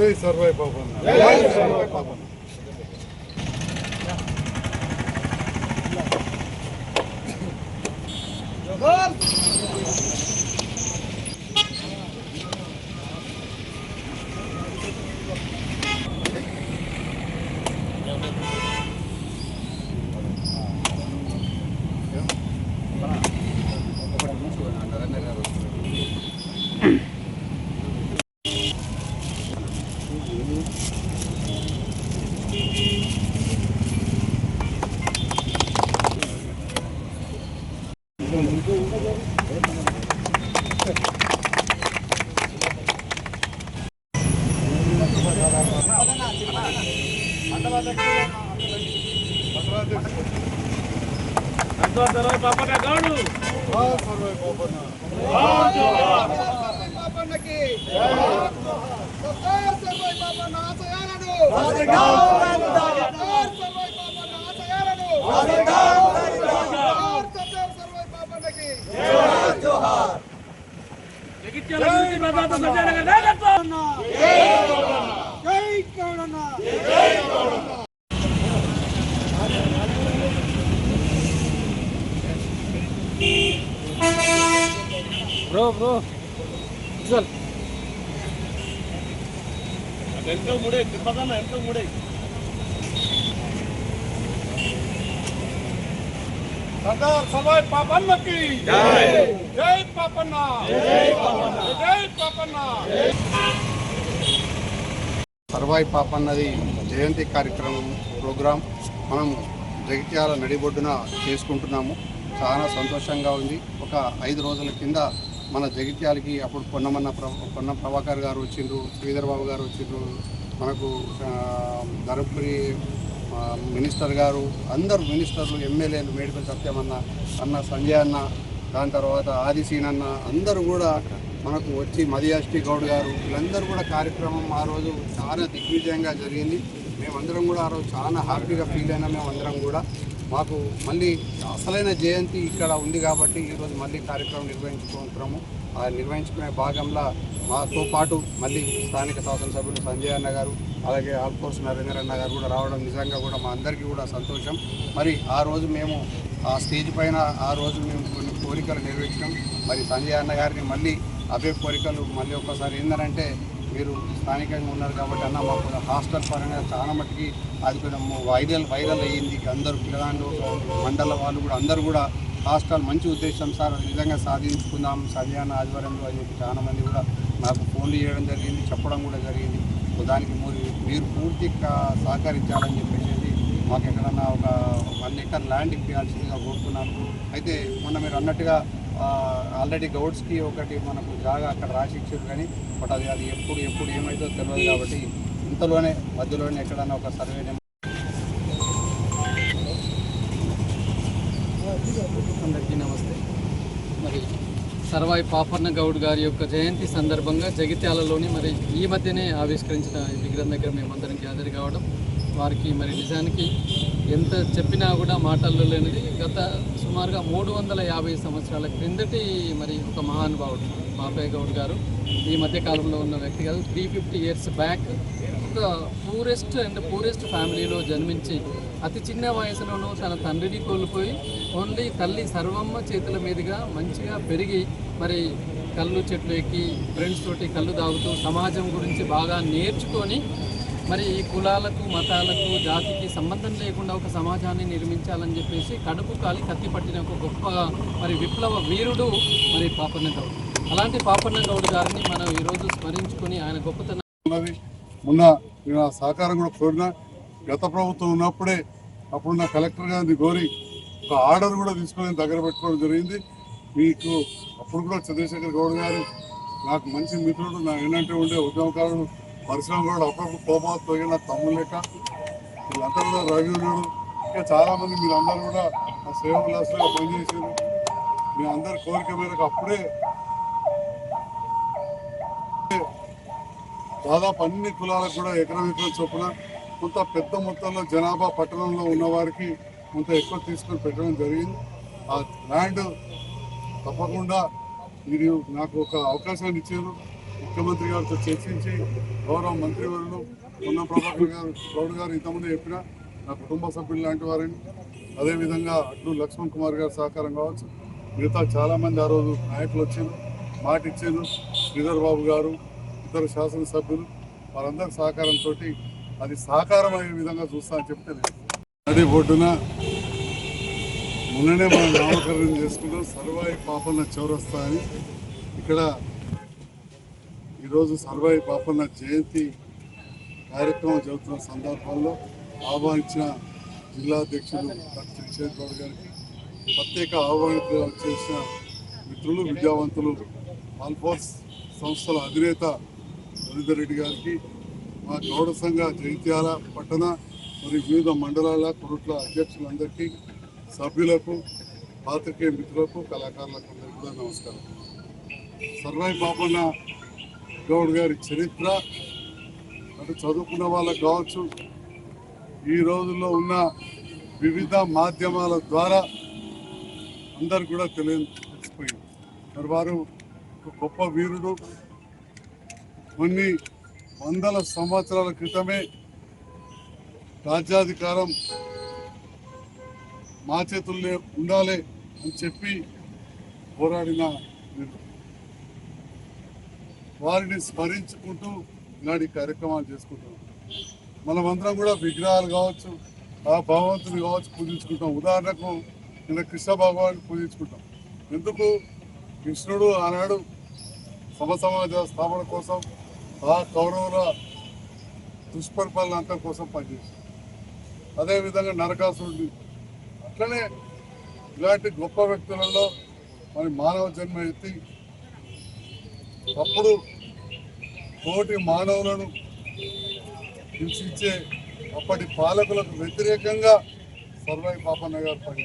జై సర్వై పాపన్న జై సర్వై పాపన్న జై సర్వై జై పాపన్నకి సర్దార్ సర్వై పాపన్న ఆశయాలను సర్దార్ సర్వై పాపన్న ఆశయాలను సర్దార్ సర్వై పాపన్నకి జై గౌడన్న బ్రో బ్రో చల్ సర్దార్ సర్వై పాపన్నకి. జై. జై పాపన్న. జై పాపన్న. జై పాపన్న. సర్వాయి పాపన్నది జయంతి కార్యక్రమం ప్రోగ్రాం మనం జగిత్యాల నడిబొడ్డున చేసుకుంటున్నాము. చాలా సంతోషంగా ఉంది. ఒక ఐదు రోజుల కింద మన జగిత్యాలకి అప్పుడు పొన్నమన్న పొన్న ప్రభాకర్ గారు వచ్చిండ్రు శ్రీధర్ బాబు గారు వచ్చిండ్రు మనకు ఆ, ధర్మపురి మినిస్టర్ గారు అందరు మినిస్టర్లు ఎమ్మెల్యేలు మేడిపల్లి సత్యమన్న అన్న సంజయ్ అన్న దాని తర్వాత ఆదిశీన్ అన్న అందరూ కూడా మనకు వచ్చి మదియాష్టి గౌడ్ గారు వీళ్ళందరూ కూడా కార్యక్రమం ఆ రోజు చాలా దిగ్విజయంగా జరిగింది. మేమందరం కూడా ఆ రోజు చాలా హ్యాపీగా ఫీల్ అయినా మేమందరం కూడా. మాకు మళ్ళీ అసలైన జయంతి ఇక్కడ ఉంది కాబట్టి ఈరోజు మళ్ళీ కార్యక్రమం నిర్వహించుకుంటున్నాము. ఆ నిర్వహించుకునే భాగంలో మాతో పాటు మళ్ళీ స్థానిక శాసనసభ్యులు సంజయ్ అన్న గారు అలాగే ఆల్కోర్స్ నరేంద్ర అన్న గారు కూడా రావడం నిజంగా కూడా మా అందరికీ కూడా సంతోషం. మరి ఆ రోజు మేము ఆ స్టేజ్ పైన ఆ రోజు మేము కొన్ని కోరికలు నెరవేర్చినాం. మరి సంజయ్ అన్న గారిని మళ్ళీ అవే కోరికలు మళ్ళీ ఒకసారి ఏంటంటే మీరు స్థానికంగా ఉన్నారు కాబట్టి అన్న మాకు హాస్టల్ పరంగా చాలా మట్టుకి అది కూడా వైరల్ వైరల్ అయ్యింది. అందరూ పిల్లలు మండల వాళ్ళు కూడా అందరూ కూడా హాస్టల్ మంచి ఉద్దేశం సార్ అది నిజంగా సాధించుకుందాం సంధ్యాన ఆధ్వర్యంలో అని చెప్పి చాలా మంది కూడా నాకు ఫోన్లు చేయడం జరిగింది చెప్పడం కూడా జరిగింది. దానికి మీరు మీరు పూర్తిగా సహకరించాలని చెప్పేసి మాకు ఎక్కడన్నా ఒక వన్ ఎకర్ ల్యాండ్ ఇప్పించాల్సిందిగా కోరుతున్నాను. అయితే మొన్న మీరు అన్నట్టుగా ఆల్రెడీ గౌడ్స్కి ఒకటి మనకు జాగా అక్కడ రాసి ఇచ్చారు కానీ బట్ అది అది ఎప్పుడు ఎప్పుడు ఏమైతుందో తెలియదు కాబట్టి ఇంతలోనే మధ్యలోనే ఎక్కడన్నా ఒక సర్వే నెంబర్ అందరికీ నమస్తే. మరి సర్వాయి పాపన్న గౌడ్ గారి యొక్క జయంతి సందర్భంగా జగిత్యాలలోని మరి ఈ మధ్యనే ఆవిష్కరించిన విగ్రహం దగ్గర మేమందరం గ్యాదర్ కావడం వారికి మరి నిజానికి ఎంత చెప్పినా కూడా మాటల్లో లేనిది. గత సుమారుగా మూడు వందల యాభై సంవత్సరాల క్రిందటి మరి ఒక మహానుభావుడు మాపే గౌడ్ గారు. ఈ మధ్యకాలంలో ఉన్న వ్యక్తి కాదు. త్రీ ఫిఫ్టీ ఇయర్స్ బ్యాక్ ఒక పూరెస్ట్ అండ్ పూరెస్ట్ ఫ్యామిలీలో జన్మించి అతి చిన్న వయసులోనూ తన తండ్రిని కోల్పోయి ఓన్లీ తల్లి సర్వమ్మ చేతుల మీదుగా మంచిగా పెరిగి మరి కళ్ళు చెట్లు ఎక్కి ఫ్రెండ్స్ తోటి కళ్ళు తాగుతూ సమాజం గురించి బాగా నేర్చుకొని మరి ఈ కులాలకు మతాలకు జాతికి సంబంధం లేకుండా ఒక సమాజాన్ని నిర్మించాలని చెప్పేసి కడుపు కాలి కత్తి పట్టిన ఒక గొప్ప మరి విప్లవ వీరుడు మరి పాపన్న గౌడ్ అలాంటి పాపన్న గౌడ్ గారిని మనం ఈరోజు స్మరించుకొని ఆయన గొప్పతనం ఉన్నది. మొన్న నేను సహకారం కూడా కోరిన గత ప్రభుత్వం ఉన్నప్పుడే అప్పుడున్న కలెక్టర్ గారిని కోరి ఒక ఆర్డర్ కూడా తీసుకొని దగ్గర పెట్టుకోవడం జరిగింది. మీకు అప్పుడు కూడా చంద్రశేఖర్ గౌడ్ గారు నాకు మంచి మిత్రుడు నా ఏంటంటే ఉండే ఉద్యమకారుడు. పరిశ్రమ కూడా అప్పుడప్పుడు కోపాలు తొగిన తమ్ముడు లెక్క. వీళ్ళందరూ కూడా రవి ఇంకా చాలామంది మీరందరూ అందరూ కూడా ఆ సేవ క్లాస్లో పనిచేసారు మీ అందరి కోరిక మేరకు అప్పుడే దాదాపు అన్ని కులాలకు కూడా ఎకరం ఎకరం చొప్పున కొంత పెద్ద మొత్తంలో జనాభా పట్టణంలో ఉన్న వారికి కొంత ఎక్కువ తీసుకొని పెట్టడం జరిగింది. ఆ ల్యాండ్ తప్పకుండా మీరు నాకు ఒక అవకాశాన్ని ఇచ్చారు. ముఖ్యమంత్రి గారితో చర్చించి గౌరవ మంత్రివర్యులు ఉన్న ప్రభాకర్ గారు గౌడ్ గారు ఇంతకుముందు చెప్పిన నా కుటుంబ సభ్యులు లాంటి వారిని. అదేవిధంగా అటు లక్ష్మణ్ కుమార్ గారి సహకారం కావచ్చు. మిగతా చాలామంది ఆ రోజు నాయకులు వచ్చారు మాట ఇచ్చారు శ్రీధర్ బాబు గారు ఇతర శాసనసభ్యులు వారందరి సహకారంతో అది సహకారం అయ్యే విధంగా చూస్తా అని చెప్తే నది బొడ్డున మొన్ననే మనం నామకరణం చేసుకున్నాం సర్వాయి పాపన్న చౌరస్తా అని. ఇక్కడ ఈరోజు సర్వాయి పాపన్న జయంతి కార్యక్రమం జరుగుతున్న సందర్భంలో ఆహ్వానించిన జిల్లా అధ్యక్షులు డాక్టర్ చంద్రశేఖర్ గౌడ్ గారికి ప్రత్యేక ఆహ్వానితులుగా చేసిన మిత్రులు విద్యావంతులు ఆల్ఫోర్స్ సంస్థల అధినేత రవీందర్ రెడ్డి గారికి మా గౌడ సంఘ జైత్యాల పట్టణ మరియు వివిధ మండలాల కొరట్ల అధ్యక్షులందరికీ సభ్యులకు పాత్రికేయ మిత్రులకు కళాకారులకు అందరికీ కూడా నమస్కారం. సర్వాయి పాపన్న గౌడ్ గారి చరిత్ర అటు చదువుకున్న వాళ్ళకు కావచ్చు. ఈ రోజుల్లో ఉన్న వివిధ మాధ్యమాల ద్వారా అందరు కూడా తెలియ తెలిసిపోయింది. మరి వారు ఒక గొప్ప వీరుడు. కొన్ని వందల సంవత్సరాల క్రితమే రాజ్యాధికారం మా చేతుల్లో ఉండాలి అని చెప్పి పోరాడిన వీరుడు. వారిని స్మరించుకుంటూ ఇలాంటి కార్యక్రమాలు చేసుకుంటున్నాం. మనమందరం కూడా విగ్రహాలు కావచ్చు ఆ భగవంతుని కావచ్చు పూజించుకుంటాం. ఉదాహరణకు నిన్న కృష్ణ భగవాన్ని పూజించుకుంటాం. ఎందుకు? కృష్ణుడు ఆనాడు సమసమాజ స్థాపన కోసం ఆ కౌరవుల దుష్పరిపాలన అంతా కోసం పనిచేశాడు. అదేవిధంగా నరకాసురుడిని. అట్లనే ఇలాంటి గొప్ప వ్యక్తులలో మరి మానవ జన్మ ఎత్తి అప్పుడు కోటి మానవులను హింసించే అప్పటి పాలకులకు వ్యతిరేకంగా సర్వై పాపన్న గారు పని